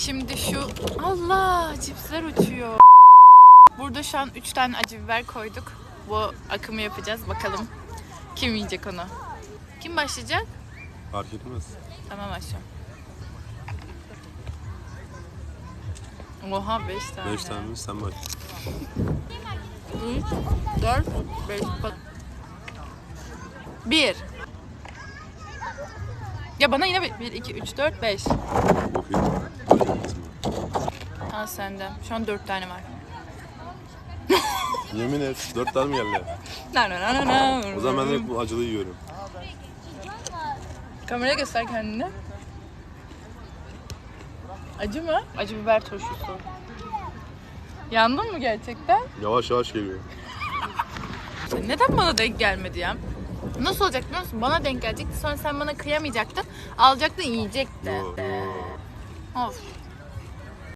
Şimdi şu Allah cipsler uçuyor. Burada şu an 3 tane acı biber koyduk. Bu akımı yapacağız. Bakalım kim yiyecek onu. Kim başlayacak? Fark etmez. Tamam başlıyorum. Oha 5 tane. 5 tane sen bak. 3, 4, 5. 1. Ya bana yine 1, 2, 3, 4, 5. Al senden. Şu an 4 tane var. Yemin et. 4 tane mi geldi? Na na na na na. O zaman ben direkt bu acılı yiyorum. Kameraya göster kendini. Acı mı? Acı biber turşusu. Yandın mı gerçekten? Yavaş yavaş geliyor. Neden bana denk gelmedi ya? Nasıl olacak biliyor musun? Bana denk gelecekti. Sonra sen bana kıyamayacaktın. Alacaktın yiyecektin. Yo, yo. Of.